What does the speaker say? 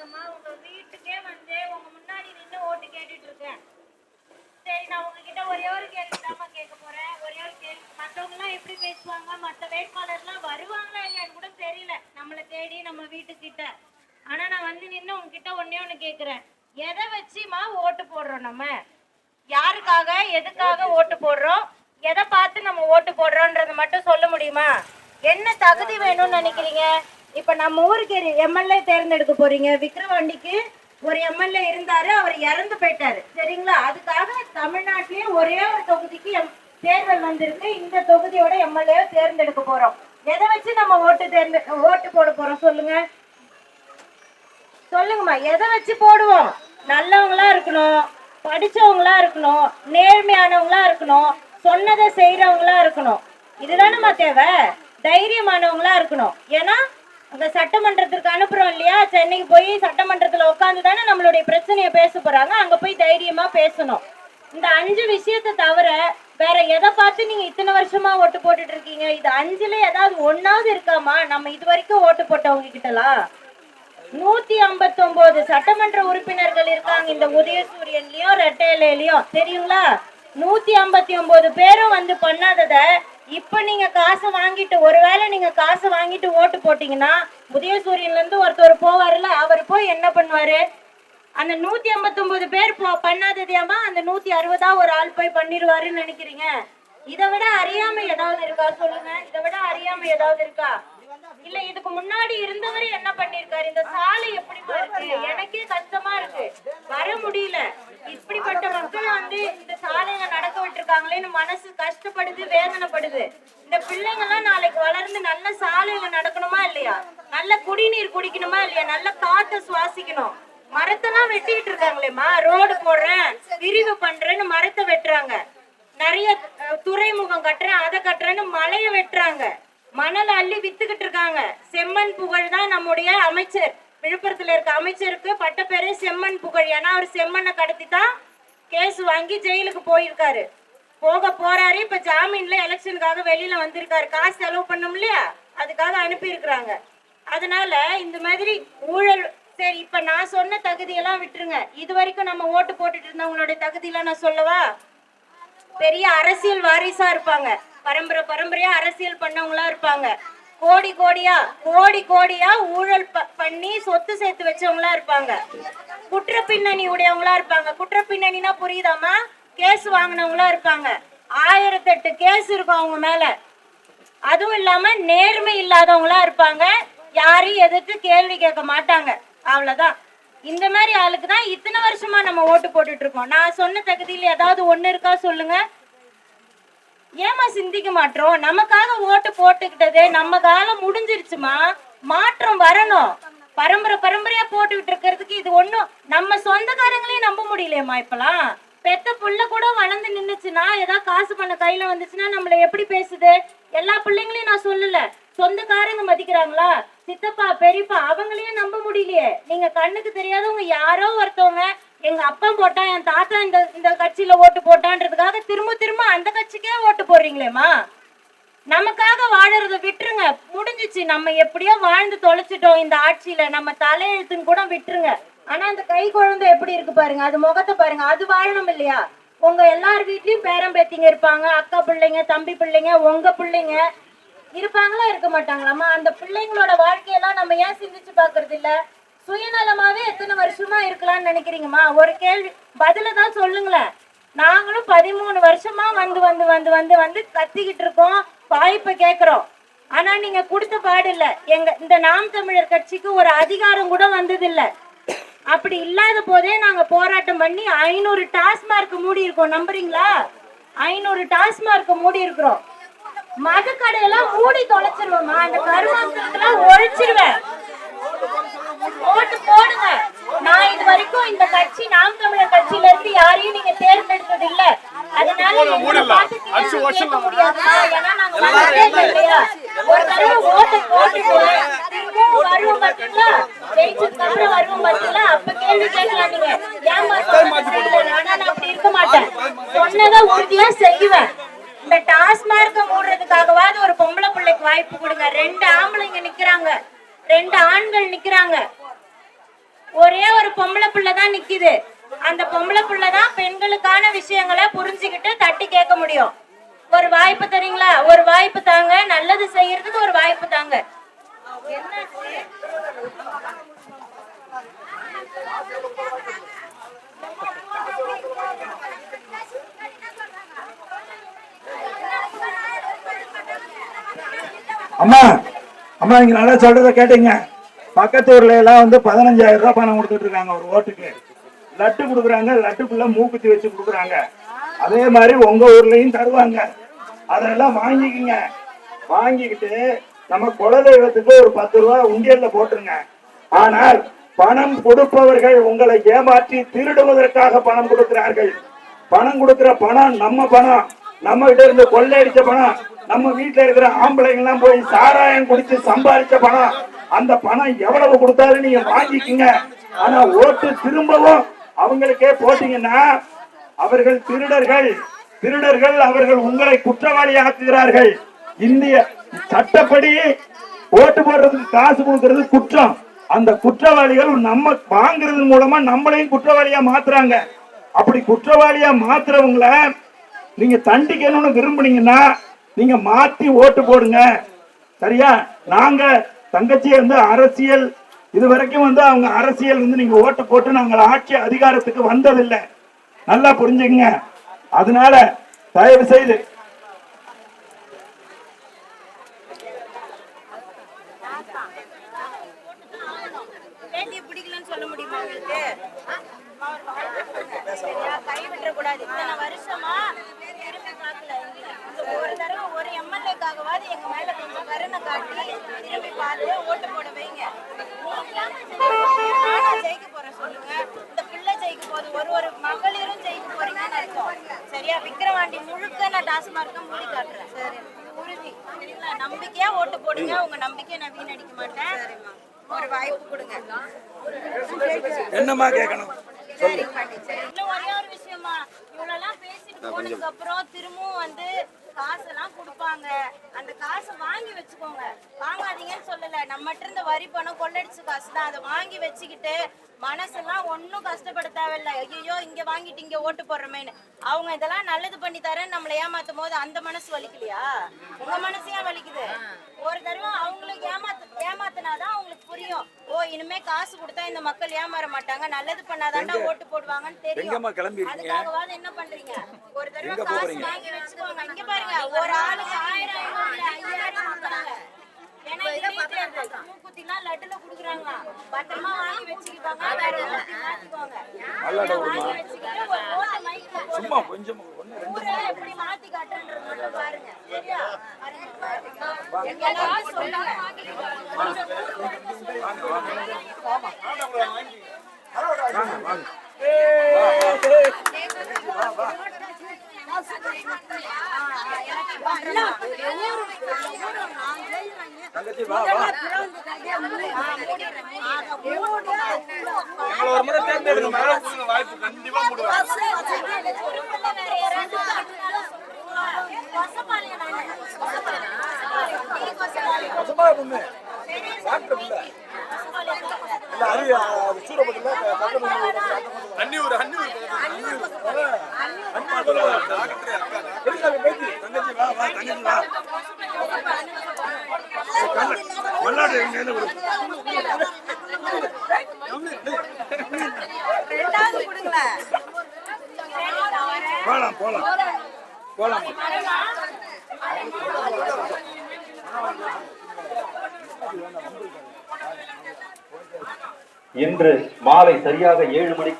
இருக்கேம்மா உங்க வீட்டுக்கே வந்து உங்க முன்னாடி நின்று ஓட்டு கேட்டுட்டு இருக்கேன் சரி நான் உங்ககிட்ட ஒரே ஒரு கேள்விதாம்மா கேட்க போறேன். ஒரே ஒரு கேள்வி. மத்தவங்க எல்லாம் எப்படி பேசுவாங்க? மற்ற வேட்பாளர்லாம் வருவாங்களா இல்லையான்னு கூட தெரியல. நம்மளை தேடி நம்ம வீட்டுக்கிட்ட. ஆனா நான் வந்து நின்று உங்ககிட்ட ஒன்னே ஒண்ணு கேக்குறேன். எதை வச்சுமா ஓட்டு போடுறோம் நம்ம? யாருக்காக எதுக்காக ஓட்டு போடுறோம்? எதை பார்த்து நம்ம ஓட்டு போடுறோன்றதை மட்டும் சொல்ல முடியுமா? என்ன தகுதி வேணும்னு நினைக்கிறீங்க? இப்ப நம்ம ஊருக்கு எம்எல்ஏ தேர்ந்தெடுக்க போறீங்க. விக்ரவாண்டிக்கு ஒரு எம்எல்ஏ இருந்தாரு அவர் இறந்து போயிட்டாரு. சரிங்களா? அதுக்காக தமிழ்நாட்டிலேயே ஒரே ஒரு தொகுதிக்கு எம்- தேர்தல் வந்திருக்கு. இந்த தொகுதியோட எம்எல்ஏ தேர்ந்தெடுக்க போறோம். எதை வச்சு நம்ம ஓட்டு தேர்ந்து ஓட்டு போட போறோம் சொல்லுங்க. சொல்லுங்கம்மா எதை வச்சு போடுவோம்? நல்லவங்களா இருக்கணும் படிச்சவங்களா இருக்கணும் நேர்மையானவங்களா இருக்கணும் சொன்னதை செய்யறவங்களா இருக்கணும். இதுதானம்மா தேவை? தைரியமானவங்களா இருக்கணும். ஏன்னா அந்த சட்டமன்றத்திற்கு அனுப்புறோம் இல்லையா? சென்னைக்கு போய் சட்டமன்றத்துல உட்காந்து தானே நம்மளுடைய பிரச்சனையை பேச போறாங்க. அங்க போய் தைரியமா பேசணும். இந்த அஞ்சு விஷயத்தை தவிர வேற எதை பார்த்து நீங்க இத்தனை வருஷமா ஓட்டு போட்டுட்டு இருக்கீங்க? இது அஞ்சுல ஏதாவது ஒன்னாவது இருக்காமா? நம்ம இது வரைக்கும் ஓட்டு போட்டவங்க கிட்டலாம் நூத்தி ஐம்பத்தி ஒன்பது சட்டமன்ற உறுப்பினர்கள் இருக்காங்க. இந்த உதயசூரியன்லயும் ரெட்டையிலையும் தெரியுங்களா? நூத்தி ஐம்பத்தி ஒன்பது பேரும் வந்து பண்ணாததை இப்ப நீங்க காசு வாங்கிட்டு ஒருவேளை நீங்க காசு வாங்கிட்டு ஓட்டு போட்டீங்கன்னா உதயசூரியன்ல இருந்து ஒருத்தர் போவாருல அவர் போய் என்ன பண்ணுவாரு? அந்த நூத்தி ஐம்பத்தி ஒன்பது பேர் போ பண்ணாததையாமா அந்த நூத்தி அறுபதா ஒரு ஆள் போய் பண்ணிடுவாருன்னு நினைக்கிறீங்க? இதை விட அறியாமை ஏதாவது இருக்கா? சொல்லுங்க. இதை விட அறியாமை ஏதாவது இருக்கா? இல்ல இதுக்கு முன்னாடி இருந்தவர் என்ன பண்ணிருக்காரு? இந்த சாலை எப்படிமா இருக்கு? எனக்கே கஷ்டமா இருக்கு. வர முடியல. இப்படிப்பட்ட மக்கள் வந்து இந்த சாலையில இருக்காங்களேன்னு மனசு கஷ்டப்படுது வேதனைப்படுது. இந்த பிள்ளைங்க எல்லாம் நாளைக்கு வளர்ந்து நல்ல சாலையில நடக்கணுமா இல்லையா? நல்ல குடிநீர் குடிக்கணுமா இல்லையா? நல்ல காற்றை சுவாசிக்கணும். மரத்தெல்லாம் வெட்டிக்கிட்டு இருக்காங்களேம்மா ரோடு போடுறேன் விரிவு பண்றேன்னு மரத்தை வெட்டுறாங்க. நிறைய துறைமுகம் கட்டுறேன் அதை கட்டுறேன்னு மலையை வெட்டுறாங்க. மணல் அள்ளி வித்துக்கிட்டு இருக்காங்க. செம்மண் புகழ் தான் நம்முடைய அமைச்சர். விழுப்புரத்துல இருக்க அமைச்சருக்கு பட்ட பேரே செம்மண் புகழ். ஏன்னா அவர் செம்மண்ணை கடத்தி தான் கேஸ் வாங்கி ஜெயிலுக்கு போயிருக்காரு. போக போறாரு. இப்ப ஜாமீன்ல எலெக்ஷனுக்காக வெளியில வந்திருக்காரு. காசு செலவு பண்ணும் இல்லையா? அதுக்காக அனுப்பி இருக்கிறாங்க அதனால இந்த மாதிரி ஊழல் சரி இப்ப நான் சொன்ன தகுதியெல்லாம் விட்டுருங்க. இது வரைக்கும் நம்ம ஓட்டு போட்டுட்டு இருந்தவங்களுடைய தகுதியெல்லாம் நான் சொல்லவா? பெரிய அரசியல் வாரிசா இருப்பாங்க. பரம்பரை பரம்பரையா அரசியல் பண்ணவங்களா இருப்பாங்க. கோடி கோடியா கோடி கோடியா ஊழல் ப- பண்ணி சொத்து சேர்த்து வச்சவங்களா இருப்பாங்க. குற்ற பின்னணி உடையவங்களா இருப்பாங்க. குற்ற பின்னணினா புரியுதாமா கேஸ் வாங்கினவங்களா இருப்பாங்க ஆயிரத்தெட்டு கேஸ் இருக்கும் அவங்க மேல. அதுவும் இல்லாம நேர்மை இல்லாதவங்களா இருப்பாங்க. யாரையும் எதிர்த்து கேள்வி கேட்க மாட்டாங்க. அவ்வளவுதான். இந்த மாதிரி ஆளுக்கு தான் இத்தனை வருஷமா நம்ம ஓட்டு போட்டுட்டு இருக்கோம். நான் சொன்ன தகுதியில் ஏதாவது ஒண்ணு இருக்கா சொல்லுங்க. ஏமா சிந்திக்க மாட்டோம்? நமக்காக ஓட்டு போட்டுக்கிட்டது நம்ம காலம் முடிஞ்சிருச்சுமா? மாற்றம் வரணும். பரம்பரை பரம்பரையா போட்டுக்கிட்டு இருக்கிறதுக்கு இது ஒண்ணும் நம்ம சொந்தக்காரங்களையும் நம்ப முடியலையேம்மா இப்பெல்லாம்? பெத்த புள்ள கூட வளர்ந்து நின்னுச்சுன்னா ஏதாவது காசு பண்ண கையில வந்துச்சுன்னா நம்மள எப்படி பேசுது? எல்லா பிள்ளைங்களையும் நான் சொல்லல. சொந்தக்காரங்க மதிக்கிறாங்களா? சித்தப்பா பெரியப்பா அவங்களையும் நம்ப முடியலையே. நீங்க கண்ணுக்கு தெரியாதவங்க யாரோ ஒருத்தவங்க எங்க அப்பா போட்டா என் தாத்தா இந்த இந்த கட்சியில ஓட்டு போட்டான்றதுக்காக திரும்ப திரும்ப அந்த கட்சிக்கே ஓட்டு போடுறீங்களேம்மா? நமக்காக வாழறத விட்டுருங்க. முடிஞ்சிச்சு. நம்ம எப்படியோ வாழ்ந்து தொலைச்சிட்டோம் இந்த ஆட்சியில. நம்ம தலையெழுத்துன்னு கூட விட்டுருங்க. ஆனா அந்த கை குழந்தை எப்படி இருக்கு பாருங்க அது முகத்தை பாருங்க அது வாழணும் இல்லையா? உங்க எல்லார் வீட்லயும் பேரம் பேத்திங்க இருப்பாங்க அக்கா பிள்ளைங்க தம்பி பிள்ளைங்க உங்க பிள்ளைங்க இருப்பாங்களா இருக்க மாட்டாங்களாம்மா? அந்த பிள்ளைங்களோட வாழ்க்கையெல்லாம் நம்ம ஏன் சிந்திச்சு பாக்குறது இல்ல சுயநலமாவே எத்தனை வருஷமா இருக்கலாம்னு நினைக்கிறீங்கம்மா? ஒரு கேள்வி பதில தான் சொல்லுங்களேன். நாங்களும் பதிமூணு வருஷமா வந்து வந்து வந்து வந்து வந்து கத்திக்கிட்டு இருக்கோம் வாய்ப்பை கேட்கிறோம் ஆனா நீங்க கொடுத்த பாடு இல்ல. எங்க இந்த நாம் தமிழர் கட்சிக்கு ஒரு அதிகாரம் கூட வந்தது அப்படி இல்லாத போதே நாங்க போராட்டம் பண்ணி ஐநூறு டாஸ்மார்க் மூடி இருக்கோம் நம்புறீங்களா? ஐநூறு டாஸ்மார்க் மூடி இருக்கிறோம் மது கடையெல்லாம் மூடி தொலைச்சிருவேம்மா. அந்த கருவாசனத்தெல்லாம் ஒழிச்சிருவேன். ஓட்டு போடுங்க. நான் இது வரைக்கும் இந்த கட்சி நாம் தமிழர் கட்சியில இருந்து யாரையும் நீங்க தேர்ந்தெடுத்தது இல்ல அதனால கேட்க முடியாதுமா. ஏன்னா நாங்க இல்லையா? ஒரு தடவை ஓட்டு போட்டுட்டு வருவோம் பாத்தீங்களா? ஜெயிச்சதுக்கு அப்புறம் வருவோம் பாத்தீங்களா? அப்ப கேள்வி கேட்கலாம் நீங்க. செய்யல? ஆனா நான் அப்படி இருக்க மாட்டேன். சொன்னதை உறுதியா செய்வேன் இந்த டாஸ்மார்க்க மூடுறதுக்காகவாவது ஒரு பொம்பளை பிள்ளைக்கு வாய்ப்பு கொடுங்க ரெண்டு ஆம்பளைங்க நிக்கிறாங்க ரெண்டு ஆண்கள் நிக்கிறாங்க ஒரே ஒரு பொம்பளை பிள்ளை தான் நிக்குது அந்த பொம்பளை பிள்ளை தான் பெண்களுக்கான விஷயங்களை புரிஞ்சுக்கிட்டு தட்டி கேட்க முடியும் ஒரு வாய்ப்பு தரீங்களா ஒரு வாய்ப்பு தாங்க நல்லது செய்யறதுக்கு ஒரு வாய்ப்பு தாங்க என்னாச்சு? அம்மா அம்மா நீங்க நல்லா சொல்றத கேட்டீங்க. பக்கத்து ஊர்ல எல்லாம் வந்து பதினஞ்சாயிரம் ரூபாய் பணம் கொடுத்துட்டு இருக்காங்க ஒரு ஓட்டுக்கு. லட்டு கொடுக்குறாங்க லட்டுக்குள்ள மூக்குத்தி வச்சு கொடுக்குறாங்க. அதே மாதிரி உங்க ஊர்லயும் தருவாங்க. அதெல்லாம் வாங்கிக்கிங்க. வாங்கிக்கிட்டு நம்ம குலதெய்வத்துக்கு ஒரு பத்து ரூபா உண்டியல்ல போட்டுருங்க. ஆனால் பணம் கொடுப்பவர்கள் உங்களை ஏமாற்றி திருடுவதற்காக பணம் கொடுக்கிறார்கள். பணம் கொடுக்கிற பணம் நம்ம பணம். நம்ம கிட்ட இருந்து கொள்ளையடிச்ச பணம். நம்ம வீட்டுல இருக்கிற ஆம்பளைங்கெல்லாம் போய் சாராயம் குடிச்சு சம்பாதிச்ச பணம். அந்த பணம் எவ்வளவு கொடுத்தாலும் நீங்க வாங்கிக்கீங்க. ஆனா ஓட்டு திரும்பவும் அவங்களுக்கே போட்டீங்கன்னா அவர்கள் திருடர்கள். திருடர்கள் அவர்கள் உங்களை குற்றவாளி ஆக்குகிறார்கள். இந்திய சட்டப்படி ஓட்டு போடுறதுக்கு காசு கொடுக்கறது குற்றம். அந்த குற்றவாளிகள் நம்ம வாங்குறது மூலமா நம்மளையும் குற்றவாளியா மாத்துறாங்க. அப்படி குற்றவாளியா மாத்துறவங்கள நீங்க தண்டிக்கணும்னு விரும்புனீங்கன்னா நீங்க மாத்தி ஓட்டு போடுங்க. சரியா? நாங்க தங்கச்சியை வந்து அரசியல் இது வரைக்கும் வந்து அவங்க அரசியல் வந்து நீங்க ஓட்டு போட்டு நாங்கள் ஆட்சி அதிகாரத்துக்கு வந்ததில்லை. நல்லா புரிஞ்சுங்க அதனால தயவு செய்து சொல்ல முடியுமா உங்களுக்கு? இத்தனை வருஷமா திரும்பி பார்க்கல எங்களை. இந்த ஒரு தடவை ஒரு எம்எல்ஏக்காகவாது எங்க மேல கொஞ்சம் கருணை காட்டி திரும்பி பார்த்து ஓட்டு போட வைங்க. நானா ஜெயிக்க போறேன் சொல்லுங்க. இந்த பிள்ளை ஜெயிக்க போகுது ஒரு ஒரு மகளிரும் ஜெயிக்க போறீங்கன்னு அர்த்தம். சரியா? விக்கிரவாண்டி முழுக்க நான் டாஸ்மார்க்க மூடி காட்டுறேன். சரி. உறுதி. சரிங்களா? நம்பிக்கையா ஓட்டு போடுங்க. உங்க நம்பிக்கையை நான் வீணடிக்க மாட்டேன். ஒரு வாய்ப்பு கொடுங்க. என்னமா கேட்கணும்? சரி இன்னும் ஒரே ஒரு விஷயமா இவ்வளவுலாம் பேசிட்டு போனதுக்கு அப்புறம் திரும்பவும் வந்து காசெல்லாம் கொடுப்பாங்க. அந்த காசை வாங்கி வச்சுக்கோங்க. வாங்காதீங்கன்னு சொல்லல. நம்மகிட்ட இருந்த வரி பணம் கொள்ளடிச்ச காசு தான் அதை வாங்கி வச்சுக்கிட்டு மனசெல்லாம் ஒன்றும் கஷ்டப்பட தேவையில்ல. ஐயோ இங்க வாங்கிட்டு இங்க ஓட்டு போடுறமேன்னு. அவங்க இதெல்லாம் நல்லது பண்ணி தரேன்னு நம்மளை ஏமாத்தும் போது அந்த மனசு வலிக்கலையா? உங்க மனசு ஏன் வலிக்குது? ஒரு தடவை அவங்களுக்கு ஏமாத்து ஏமாத்தினாதான் அவங்களுக்கு புரியும். ஓ இனிமே காசு கொடுத்தா இந்த மக்கள் ஏமாற மாட்டாங்க. நல்லது பண்ணாதான்டா ஓட்டு போடுவாங்கன்னு தெரியும்? அதுக்காகவாது என்ன பண்றீங்க? வாங்கி வச்சுக்கோங்க. இங்க பாருங்க ஒரு ஆளுக்கு ஆயிரம் ஐயாயிரம் கொடுக்குறாங்க. ஏன்னா இது இடைத்தேர்தல். மூக்குத்திலாம் லட்டுல குடுக்குறாங்களா பத்திரமா வாங்கி வச்சுக்கிட்டாங்க வாங்கி வச்சுக்கிட்டு ஒரு ஓட்டை மைக்ல போடுங்க. சும்மா கொஞ்சம் ஒண்ணு ரெண்டு ஊரை எப்படி மாத்தி காட்டுன்றது மட்டும் பாருங்க. சரியா? பாருங்க. எல்லாரும் சொல்லுங்க. கொஞ்சம் ஊர் ஒழுங்கா சொல்லுங்க. தங்கச்சி வா ஒரு முறை தேர்ந்தெடுங்க. வாய்ப்பு கண்டிப்பா டாக்டர் ஒரு தங்கச்சி வா வா தங்கச்சி வா மல்லாடு எங்க கையில கொடு. ரெண்டாவது கொடுங்களேன் போலாம் போலாம் போலாம் இன்று மாலை சரியாக ஏழு மணிக்கு